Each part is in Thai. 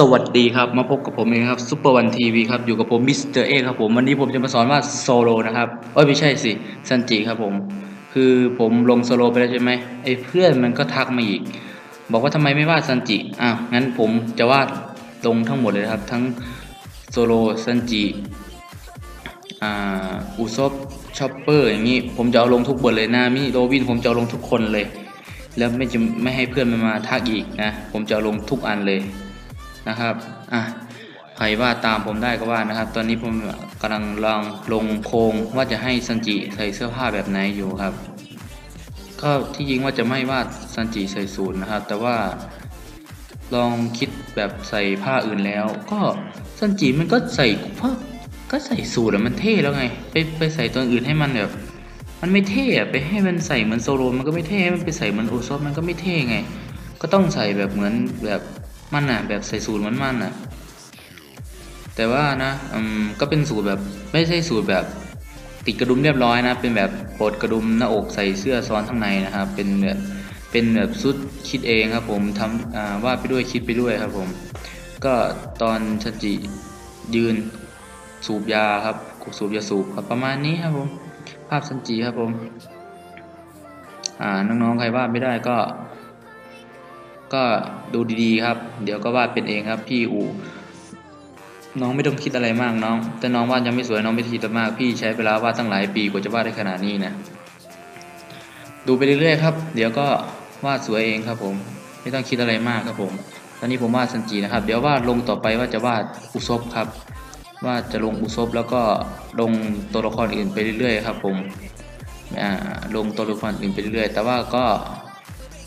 สวัสดีครับมาพบกับผมเองครับซุปเปอร์วันทีวีครับอยู่กับผมมิสเตอร์เอครับผมวันนี้ผมจะมาสอนว่าโซโลนะครับเอ้ยไม่ใช่สิซันจิครับผมคือผมลงโซโลไปแล้วใช่ไหมไอ้เพื่อนมันก็ทักมาอีก บอกว่าทำไมไม่วาดซันจิอ้าวงั้นผมจะวาดลงทั้งหมดเลยครับ ทั้งโซโลซันจิอ่าอุซบชอปเปอร์อย่างนี้ผมจะเอาลงทุกบทเลยนามิโรบินผมจะเอาลงทุกคนเลย แล้วไม่จะไม่ให้เพื่อนมันมาทักอีกนะ ผมจะเอาลงทุกอันเลย นะครับอะใครว่าตามผมได้ก็ว่านะครับ ตอนนี้ผมกำลังลองลงโครงว่าจะให้ซันจิใส่เสื้อผ้าแบบไหนอยู่ครับ ก็ที่จริงว่าจะไม่วาดซันจิใส่สูทนะครับ แต่ว่าลองคิดแบบใส่ผ้าอื่นแล้ว ก็ซันจิมันก็ใส่ผ้าก็ใส่สูทอะมันเท่แล้วไง ไปไปใส่ตัวอื่นให้มันแบบมันไม่เท่อะไปให้มันใส่เหมือนโซโลมันก็ไม่เท่ให้มันไปใส่เหมือนโอซอฟมันก็ไม่เท่ไง ก็ต้องใส่แบบเหมือนแบบ มันอะแบบใส่สูตรมือนมันอะแต่ว่านะอืมก็เป็นสูตรแบบไม่ใช่สูตรแบบติดกระดุมเรียบร้อยนะ เป็นแบบปลดกระดุมหน้าอกใส่เสื้อซ้อนข้างในนะครับ เป็นแบบเป็นแบบชุดคิดเองครับผมทำอ่าวาดไปด้วยคิดไปด้วยครับผม ก็ตอนชัจิยืนสูบยาครับสูบยาสูบครับประมาณนี้ครับผม ภาพซันจิครับผม อ่าน้องๆใครวาดไม่ได้ก็ ก็ดูดีๆครับ เดี๋ยวก็วาดเป็นเองครับ พี่อูน้องไม่ต้องคิดอะไรมากน้อง แต่น้องวาดยังไม่สวยน้องไม่คิดมาก พี่ใช้เวลาวาดตั้งหลายปีกว่าจะวาดได้ขนาดนี้นะ ดูไปเรื่อยๆครับ เดี๋ยวก็วาดสวยเองครับผม ไม่ต้องคิดอะไรมากครับผม ตอนนี้ผมวาดซันจินะครับ เดี๋ยววาดลงต่อไปว่าจะวาดอุซบครับ ว่าจะลงอุซบแล้วก็ลงตัวละครอื่นไปเรื่อยๆครับ ผม อ่า ลงตัวละครอื่นไปเรื่อยๆ แต่ว่าก็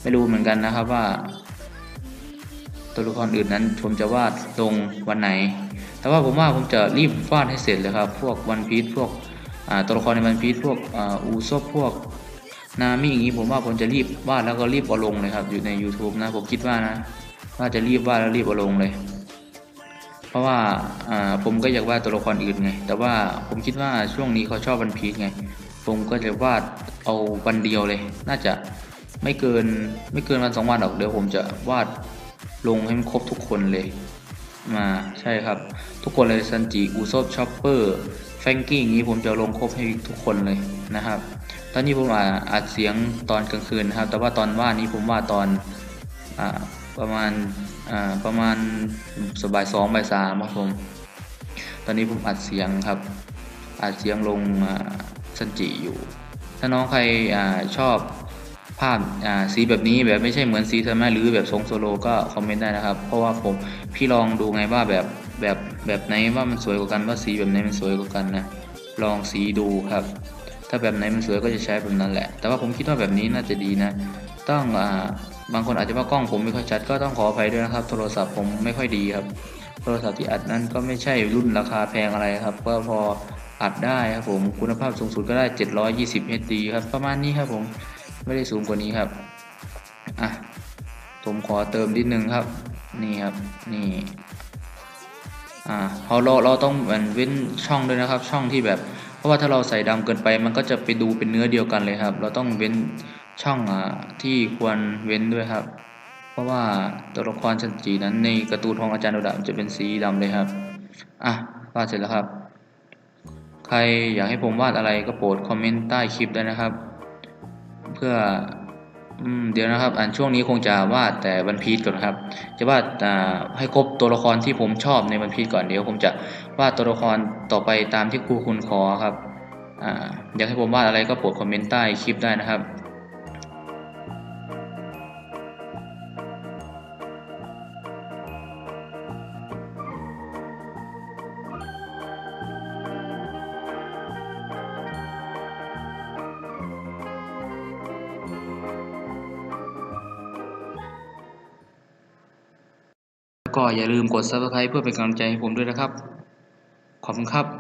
ไม่รู้เหมือนกันนะครับว่า ตัวละครอื่นนั้น ผมจะวาดลงวันไหน แต่ว่าผมว่าผมจะรีบวาดให้เสร็จเลยครับ พวกวันพีชพวกตัวละครในวันพีชพวกอ,อูซบพวกนามิอย่างนี้ผมว่าผมจะรีบวาดแล้วก็รีบเอาลงเลยครับ อยู่ใน YouTube นะผมคิดว่านะ ว่าจะรีบวาดแล้วรีบเอาลงเลย เพราะว่าอ่าผมก็อยากวาดตัวละครอื่นไง แต่ว่าผมคิดว่าช่วงนี้เขาชอบวันพีชไง ผมก็จะวาดเอาวันเดียวเลย น่าจะไม่เกินไม่เกินวันสองวันหรอกเดี๋ยวผมจะวาด ลงให้มันครบทุกคนเลยมาใช่ครับ ทุกคนเลยซันจิอูซบชอปเปอร์แฟงกี้อย่างนี้ผมจะลงครบให้ทุกคนเลยนะครับ ตอนนี้ผมอ่าอัดเสียงตอนกลางคืนนะครับ แต่ว่าตอนว่านี้ผมว่าตอนอประมาณประมาณสบายสองบ่ายสามครับผมตอนนี้ผมอัดเสียงครับ อัดเสียงลงซันจิอยู่ ถ้าน้องใครอชอบ ภาพสีแบบนี้แบบไม่ใช่เหมือนสีธรรมะหรือแบบทรงโซโลก็คอมเมนต์ได้นะครับ เพราะว่าผมพี่ลองดูไงว่าแบบแบบแบบไหนว่ามันสวยกว่ากันว่าสีแบบไหนมันสวยกว่ากันนะลองสีดูครับ ถ้าแบบไหนมันสวยก็จะใช้แบบนั้นแหละ แต่ว่าผมคิดว่าแบบนี้น่าจะดีนะ ต้องอบางคนอาจจะว่ากล้องผมไม่ค่อยชัดก็ต้องขออภัยด้วยนะครับ โทรศัพท์ผมไม่ค่อยดีครับ โทรศัพท์ที่อัดนั้นก็ไม่ใช่รุ่นราคาแพงอะไรครับก็พออัดได้ครับผมคุณภาพสูงสุดก็ได้ 720 HD ครับประมาณนี้ครับผม ไม่ได้สูงกว่านี้ครับอะผมขอเติมนิดนึงครับ นี่ครับ นี่อ่าเราเราเราต้องเว้นช่องด้วยนะครับ ช่องที่แบบ เพราะว่าถ้าเราใส่ดำเกินไป มันก็จะไปดูเป็นเนื้อเดียวกันเลยครับ เราต้องเว้นช่องอ่าที่ควรเว้นด้วยครับ เพราะว่าตัวละครชันจีนั้นในการ์ตูนของอาจารย์โดดะจะเป็นสีดำเลยครับอะวาดเสร็จแล้วครับ ใครอยากให้ผมวาดอะไรก็โปรดคอมเมนต์ใต้คลิปได้นะครับ เพื่อเดี๋ยวนะครับอันช่วงนี้คงจะวาดแต่วันพีชก่อนครับ จะวาดให้ครบตัวละครที่ผมชอบในวันพีชก่อนเดี๋ยวผมจะวาดตัวละครต่อไปตามที่ครูคุณขอครับออยากให้ผมวาดอะไรก็โปรดคอมเมนต์ใต้คลิปได้นะครับ ก็อย่าลืมกด subscribe เพื่อเป็นกำลังใจให้ผมด้วยนะครับ ขอบคุณครับ